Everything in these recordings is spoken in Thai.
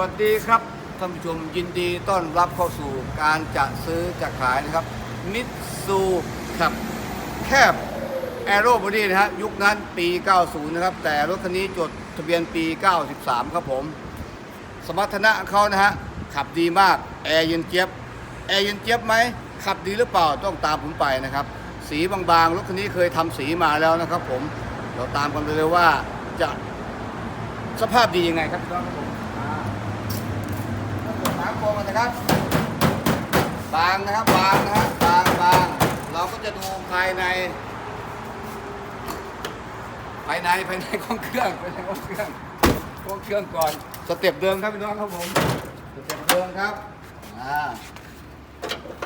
วัสดีครับท่านผู้ชมยินดีต้อนรับเข้าสู่การจะซื้อจะขายนะครับมิตซูขับแคบแอโรบอดี้นะฮะยุคนั้นปี 90 นะครับ แต่รถคันนี้จดทะเบียนปี 93 ครับผม สมรรถนะเขานะฮะ ขับดีมาก แอร์เย็นเจี๊ยบ แอร์เย็นเจี๊ยบไหม ขับดีหรือเปล่าต้องตามผมไปนะครับ สีบางๆ รถคันนี้เคยทำสีมาแล้วนะครับผม เราตามกันไปเลยว่าจะสภาพดียังไงครับพี่น้องครับผมอ่าต้องกดฝา โครงนะครับ บางนะครับบางนะฮะบางบางเราก็จะดูภายใน ภายในภายในของเครื่องภายในของเครื่องของเครื่องก่อนสเต็ปเดิมครับพี่น้องครับผมสเต็ปเดิมครับอ่า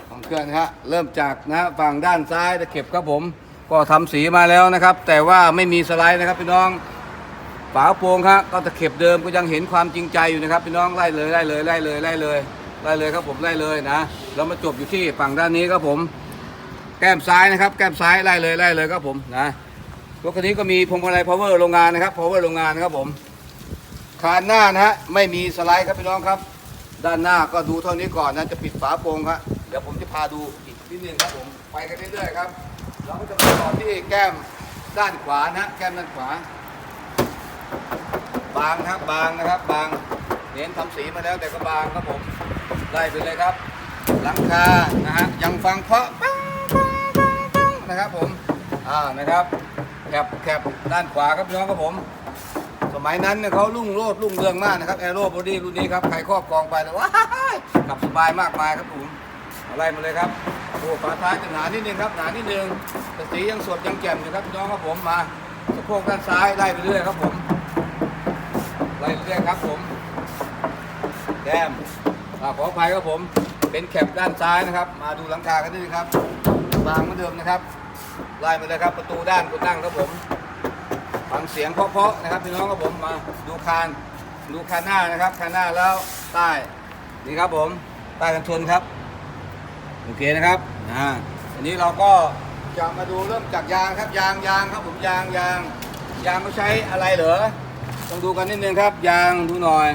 ของเครื่องนะฮะเริ่มจากนะฝั่งด้านซ้ายตะเข็บครับผม ก็ทำสีมาแล้วนะครับ แต่ว่าไม่มีสไลด์นะครับพี่น้อง ฝาโปร่งครับก็ตะเข็บเดิมก็ยังเห็นความจริงใจอยู่นะครับพี่น้องไล่เลยไล่เลยไล่เลยไล่เลยไล่เลยครับผมไล่เลยนะแล้วมาจบอยู่ที่ฝั่งด้านนี้ครับผม แก้มซ้ายนะครับ แก้มซ้ายไล่เลยไล่เลยครับผมนะรถคันนี้ก็มีพวงมาลัย power โรงงานนะครับ power โรงงานครับผมคานหน้านะฮะไม่มีสไลด์ครับพี่น้องครับ ด้านหน้าก็ดูเท่านี้ก่อนนะจะปิดฝาโปร่งครับเดี๋ยวผมจะพาดูอีกนิดนึงครับผมไปกันเรื่อยๆครับเราก็จะมาต่อที่แก้มด้านขวานะ แก้มด้านขวา บางนะครับบางนะครับบางเน้นทำสีมาแล้วแต่ก็บางครับผมไล่ไปเลยครับ หลังคานะฮะยังฟังเพาะปังปังปังปังนะครับผมอ่านะครับแคบแคบด้านขวาครับพี่น้องครับผม สมัยนั้นเนี่ยเขารุ่งโรดรุ่งเรืองมากนะครับแอโรบอดี้รุ่นนี้ครับใครครอบครองไปแล้วว้ายขับสบายมากมายครับผมอาไล่มาเลยครับโอ้ฝาท้ายจะหนานิดนึงครับหนานิดนึงแต่สียังสดยังแจ่มอยู่ครับพี่น้องครับผมมาสะโพกด้านซ้ายไล่ไปเรื่อยครับผม ไล่เรื่อยครับผมแก้มอ่าขออภัยครับผม เป็นแคปด้านซ้ายนะครับ มาดูหลังคากันด้วยครับบางเหมือนเดิมนะครับไล่มาเลยครับประตูด้านคนนั่งครับผมฟังเสียงเพาะๆนะครับพี่น้องครับผมมาดูคานดูคานหน้านะครับคานหน้าแล้วใต้นี่ครับผมใต้กันชนครับโอเคนะครับอ่าอันนี้เราก็จะมาดูเริ่มจากยางครับยางยางครับผมยางยางยางเขาใช้อะไรเหรอ ต้องดูกันนิดนึงครับ ยางดูหน่อย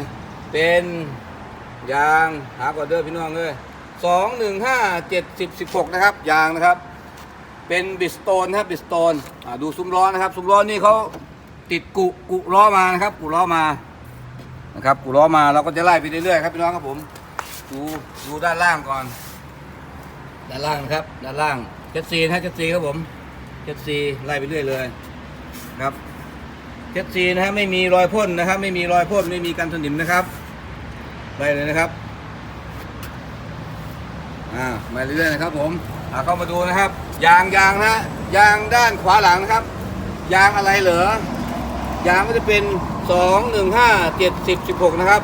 เป็นยางหาก่อเด้อพี่น้องเลยสองหนึ่งห้าเจ็ดสิบสิบหกนะครับ ยางนะครับ เป็นบิสโตนครับบิสโตนดูซุ้มล้อนะครับ ซุ้มล้อนี่เขาติดกุกุล้อมานะครับ กุล้อมานะครับ กุล้อมาเราก็จะไล่ไปเรื่อยๆครับพี่น้องครับผม ดูดูด้านล่างก่อน ด้านล่างครับ ด้านล่างเจ็ดซีนะเจ็ดซีครับผมเจ็ดซีไล่ไปเรื่อยเลยครับ เจ็ดซีนะฮะไม่มีรอยพ่นนะครับ ไม่มีรอยพ่นไม่มีกันสนิมนะครับไล่เลยนะครับอ่ามาเรื่อยๆนะครับผมอ่าเข้ามาดูนะครับ ยางยางนะยางด้านขวาหลังนะครับ ยางอะไรเหรอยางก็จะเป็น2 1 5 7 10 16นะครับ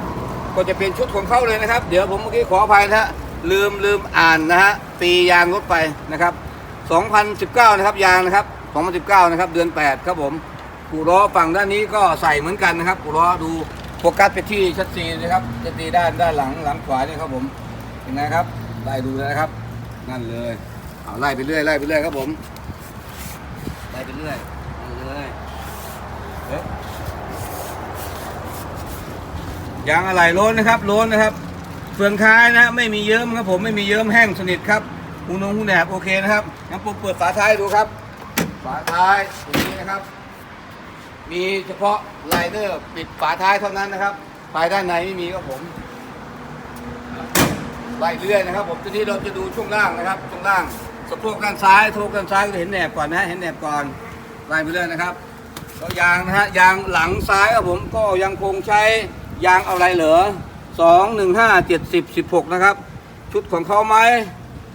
ก็จะเป็นชุดของเขาเลยนะครับ เดี๋ยวผมเมื่อกี้ขออภัยนะฮะลืมลืมอ่านนะฮะปียางรถไปนะครับ 2019 นะครับยางนะครับ 2019 นะครับ เดือน 8 ครับผม กูล้อฝั่งด้านนี้ก็ใส่เหมือนกันนะครับกูล้อดูโฟกัสไปที่ชัดซีนะครับชัดซีด้านด้านหลังหลังขวาเนี่ยครับผมเห็นไหมครับไล่ดูเลยนะครับ นั่นเลยเอาไล่ไปเรื่อยไล่ไปเรื่อยครับผมไล่ไปเรื่อยนั่นเลยเอ๊ะยางอะไหล่ล้นนะครับล้นนะครับเฟืองท้ายนะไม่มีเยิ้มครับผมไม่มีเยิ้มแห้งสนิทครับหูนงหูแหนบโอเคนะครับงั้นผมเปิดฝาท้ายดูครับ ฝาท้ายตรงนี้นะครับ มีเฉพาะไลเนอร์ปิดฝาท้ายเท่านั้นนะครับภายด้านในไม่มีครับผมไล่เรื่อยนะครับ ผมทีนี้เราจะดูช่วงล่างนะครับช่วงล่างสะโพกด้านซ้ายสะโพกด้านซ้ายจะเห็นแหนบก่อนนะเห็นแหนบก่อนไล่ไปเรื่อยนะครับก็ยางนะฮะยางหลังซ้ายครับผมก็ยังคงใช้ยางอะไรเหรอสองหนึ่งห้าเจ็ดสิบสิบหกนะครับ ชุดของเขาไหม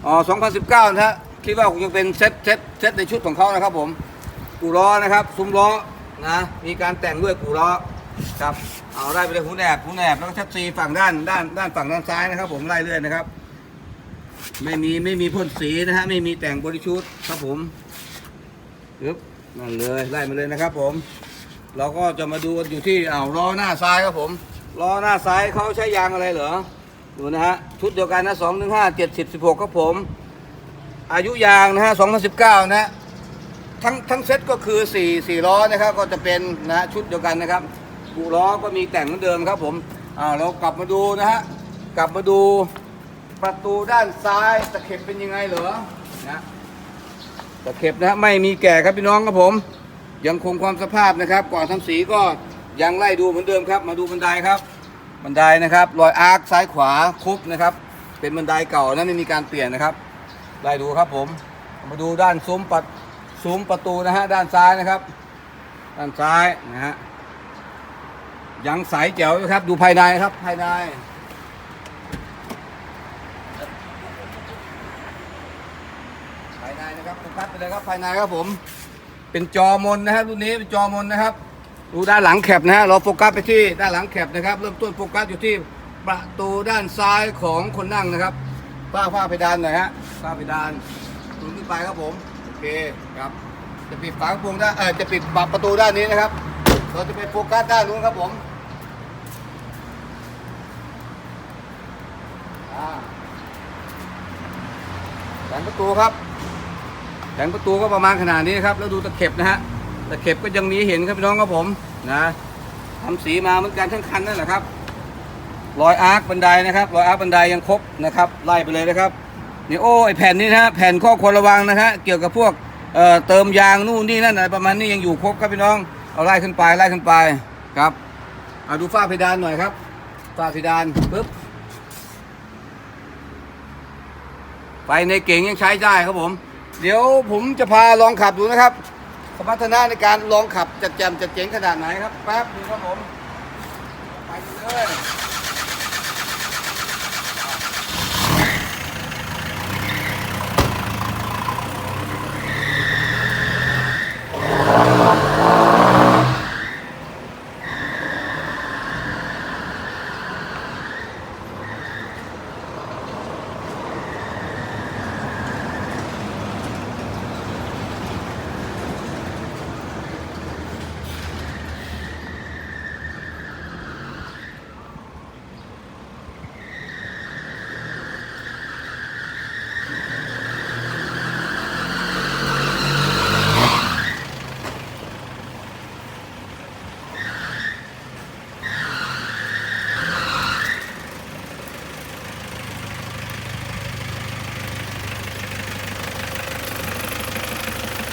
อ๋อสองพันสิบเก้านะฮะคิดว่าคงยังเป็นเซ็ตเซ็ตเซ็ตในชุดของเขานะครับผมกูล้อนะครับซุ้มล้อ นะมีการแต่งด้วยกูล้อครับเอาไล่ไปเลยหูแหนบหูแหนบแล้วก็ชัดซีฝั่งด้านด้านด้านฝั่งด้านซ้ายนะครับ ผมไล่เรื่อยนะครับ ไม่มีไม่มีพ่นสีนะฮะไม่มีแต่งบริชุดครับผมปึ๊บนั่นเลยไล่มาเลยนะครับ ผม เราก็จะมาดูอยู่ที่อ้าวล้อหน้าซ้ายครับผมล้อหน้าซ้ายเขาใช้ยางอะไรเหรอดูนะฮะชุดเดียวกันนะสองหนึ่งห้าเจ็ดสิบสิบหกครับผม อายุยางนะฮะสองพันสิบเก้านะ ทั้งทั้งเซ็ตก็คือสี่สี่ล้อนะครับ ก็จะเป็นนะชุดเดียวกันนะครับกุล้อก็มีแต่งเหมือนเดิมครับผมอ้าเรากลับมาดูนะฮะกลับมาดูประตูด้านซ้ายตะเข็บเป็นยังไงเหรอนะตะเข็บนะฮะไม่มีแก่ครับพี่น้องครับผม ยังคงความสภาพนะครับก่อนทำสีก็ยังไล่ดูเหมือนเดิมครับ มาดูบันไดครับ บันไดนะครับรอยอาร์คซ้ายขวาครบนะครับ เป็นบันไดเก่านะไม่มีการเปลี่ยนนะครับไล่ดูครับผม มาดูด้านซุ้มปัด ซุ้มประตูนะฮะด้านซ้ายนะครับ ด้านซ้ายนะฮะยังใสแจ๋วอยู่ครับดูภายในครับภายในภายในนะครับโฟกัสไปเลยครับภายในครับผม เป็นจอมนนะครับรุ่นนี้เป็นจอมนนะครับดูด้านหลังแคปนะฮะเราโฟกัสไปที่ด้านหลังแคปนะครับ เริ่มต้นโฟกัสอยู่ที่ประตูด้านซ้ายของคนนั่งนะครับฝ้าฝ้าเพดานหน่อยฮะฝ้าเพดานสูงขึ้นไปครับผม เคครับ จะปิดฝากระโปรงด้านเออจะปิดประตูด้านนี้นะครับ เราจะไปโฟกัสด้านนู้นครับผมอ่าแผงประตูครับแผงประตูก็ประมาณขนาดนี้นะครับ แล้วดูตะเข็บนะฮะ ตะเข็บก็ยังมีเห็นครับพี่น้องครับผมนะทำสีมาเหมือนกันทั้งคันนั่นแหละครับ รอยอาร์คบันไดนะครับ รอยอาร์คบันไดยังครบนะครับ ไล่ไปเลยนะครับ นี่โอ้ไอแผ่นนี้นะฮะแผ่นข้อควรระวังนะฮะเกี่ยวกับพวกเอ่อเติมยางนู่นนี่นั่นอะไรประมาณนี้ยังอยู่ครบครับพี่น้องเอาไล่ขึ้นไปไล่ขึ้นไปครับเอาดูฝ้าเพดานหน่อยครับฝ้าเพดานปึ๊บไฟในเก่งยังใช้ได้ครับผม เดี๋ยวผมจะพาลองขับดูนะครับ สมรรถนะในการลองขับจัดแจมจัดเจ๋งขนาดไหนครับแป๊บนึงครับผมไปเลย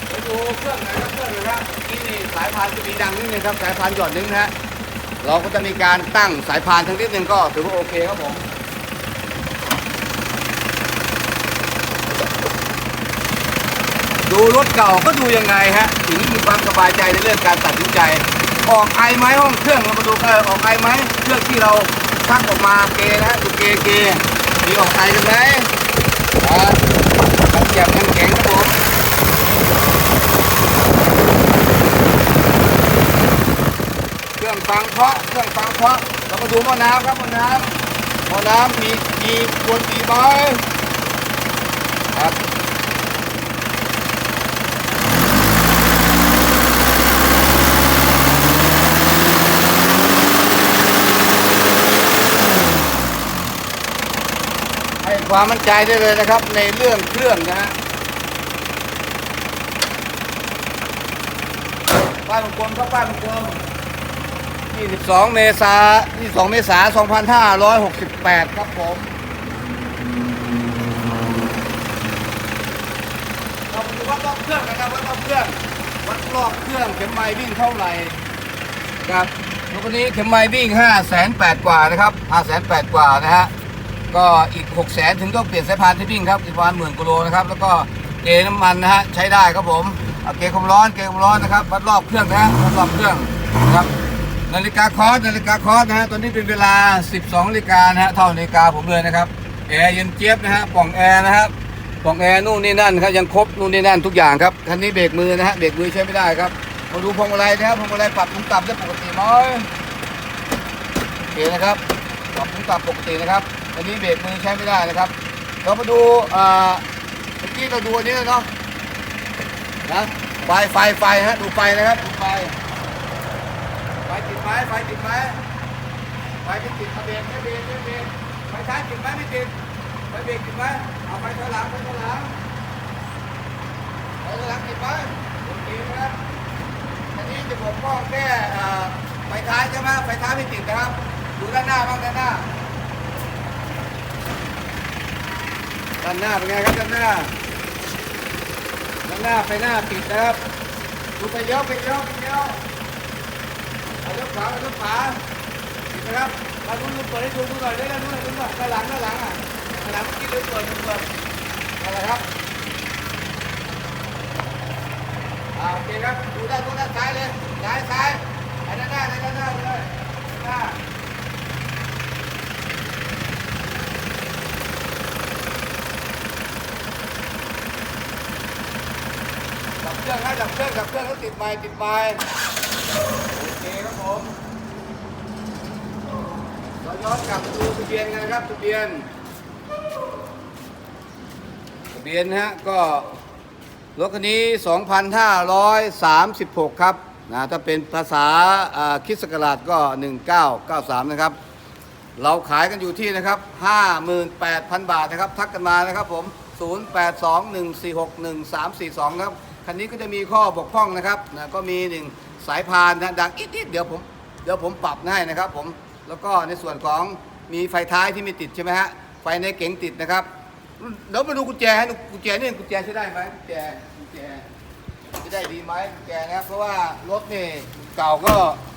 ไปดูเครื่องนะครับเครื่องนะครับนี่นี่สายพานจะมีดังนิดนึงครับสายพานหย่อนนึงนะฮะเราก็จะมีการตั้งสายพานทั้งนิดนึงก็ถือว่าโอเคครับผมดูรถเก่าก็ดูยังไงฮะถึงมีความสบายใจในเรื่องการตัดสินใจ ออกไอไหมห้องเครื่องเรามาดูกันออกไอไหมเครื่องที่เราชักออกมาเกนะฮะดูเกเกมีออกไอกันไหมอ่ากันเจ็บกันแข็งครับผม เครื่อง ฟังเพราะเครื่องฟังเพราะเรามาดูหม้อน้ำครับหม้อน้ำหม้อน้ำมีมีควรมีไหมครับให้ความมั่นใจได้เลยนะครับในเรื่องเครื่องนะฮะป้ายมงคลครับป้ายมงคล 22 เมษายน22 เมษายน2568 ครับผมเราไปดูวัดรอบเครื่องนะครับวัดรอบเครื่องวัดรอบเครื่องเข็มไม้วิ่งเท่าไหร่ครับรถคันนี้เข็มไม้วิ่ง 5 8 0 0 0กว่านะครับ 5 8 0 0 0กว่านะฮะ ก็อีก 6 0 0 0 0ถึงต้องเปลี่ยนสายพานที่วิ่งครับอีกประมาณหมื่นกิโลนะครับ แล้วก็เกน้ำมันนะฮะใช้ได้ครับผมเอาเกณฑ์ความร้อนเกณฑ์ความร้อนนะครับวัดรอบเครื่องนะฮะวัดรอบเครื่องนะครับ นาฬิกาคอสนาฬิกาคอสนะฮะตอนนี้เป็นเวลา 12นาฬิกานะฮะเท่านาฬิกาผมเลยนะครับแอร์เย็นเจี๊ยบนะฮะปล่องแอร์นะครับปล่องแอร์นู่นนี่นั่นครับยังครบนู่นนี่นั่นทุกอย่างครับคันนี้เบรกมือนะฮะเบรกมือใช้ไม่ได้ครับมาดูพวงมาลัยนะครับพวงมาลัยปรับมุมต่ำได้ปกติไหมโอเคนะครับปรับมุมต่ำปกตินะครับอันนี้เบรกมือใช้ไม่ได้นะครับ เรามาดูอ่าเมื่อกี้เราดูอันนี้เนาะนะไฟไฟไฟฮะดูไฟนะครับดูไฟ มไฟติดไหมไฟไม่ติดเอาเบรกไม่เบรกไม่เบรกไฟท้ายติดไหมไม่ติดไฟเบรกติดไหมเอาไฟถอยหลังไฟถอยหลังไฟถอยหลังติดไหมโอเคนะครับอันนี้จะบอกพ่อแค่ไฟท้ายใช่ไหมไฟท้ายไม่ติดนะครับ ดูด้านหน้าบ้างด้านหน้าด้านหน้าเป็นไงครับด้านหน้าด้านหน้าไปหน้าปิดนะครับดูไปเลี้ยวไปเลี้ยวไปเยอา เลี้ยวขวาเอาเลี้ยวขวาปิดนะครับมาดูดูเปิดให้ดูดูหน่อยได้แล้วดูหน่อยดูหน่อยด้านหลังด้านหลังอะด้านหลังเมื่อกี้ดูเปิดเปิดอะไรครับอ่าโอเคครับดูด้านนู้นด้านซ้ายเลยซ้ายซ้ายไปด้านหน้าเลยด้านหน้าเลยด้านหน้าดับเครื่องนะดับเครื่องดับเครื่องแล้วติดไม้ติดไม้ ราย้อนกลับดูทะเบียนกันครับทะเบียนทะเบียนนะฮะก็รถคันนี้ 2,536 ครับนะถ้าเป็นภาษาอ่าคริดสกราชก็ 1993 นะครับ เราขายกันอยู่ที่นะครับ 58,000 บาทนะครับ ทักกันมานะครับผม 0821461342 นะครับ คันนี้ก็จะมีข้อบกพร่องนะครับนะก็มีหนึ่งสายพานนะดังอิดๆเดี๋ยวผมเดี๋ยวผมปรับให้นะครับผม แล้วก็ในส่วนของมีไฟท้ายที่ไม่ติดใช่ไหมฮะไฟในเก๋งติดนะครับเดี๋ยวมาดูกุญแจให้ดูกุญแจนี่กุญแจใช้ได้ไหมกุญแจกุญแจจะได้ดีไหมแกนะครับเพราะว่ารถนี่เก่าก็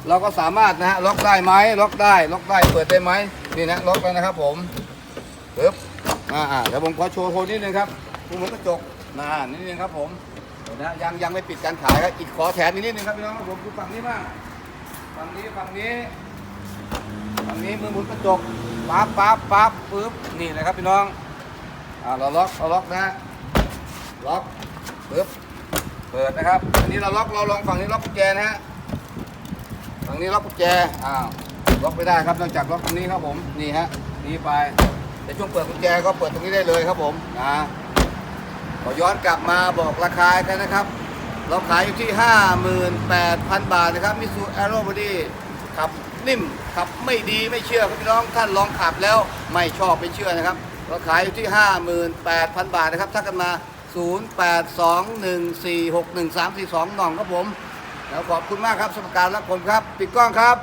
เราก็สามารถนะฮะล็อกได้ไหมล็อกได้ล็อกได้เปิดได้ไหมนี่นะล็อกแล้วนะครับผมปึ๊บอ่าเดี๋ยวผมขอโชว์โชว์นิดนึงครับดูเหมือนกระจกนะนิดนึงครับผมนะยังยังไม่ปิดการขายครับอีกขอแถมอีกนิดนึงครับพี่น้องครับผมดูฝั่งนี้บ้างฝั่งนี้ฝั่งนี้ ฝั่งนี้มือหมุนกระจกปั๊บปั๊บปั๊บปึ๊บนี่นะครับพี่น้องอ่าเราล็อกเราล็อกนะล็อกปึ๊บเปิดนะครับอันนี้เราล็อกเราลองฝั่งนี้ล็อกกุญแจนะฮะฝั่งนี้ล็อกกุญแจอ้าวล็อกไม่ได้ครับนอกจากล็อกตรงนี้ครับผมนี่ฮะนี่ไปแต่ช่วงเปิดกุญแจก็เปิดตรงนี้ได้เลยครับผมนะขอย้อนกลับมาบอกราคากันนะครับ เราขายอยู่ที่ 58,000 บาทนะครับมิสูแอโรบอดี้ขับ นิ่มขับไม่ดีไม่เชื่อครับพี่น้องท่านลองขับแล้วไม่ชอบไม่เชื่อนะครับเราขายอยู่ที่ 58,000 บาทนะครับทักกันมา 0821461342หน่องครับผมแล้วขอบคุณมากครับสมการรับผมครับ ปิดกล้องครับ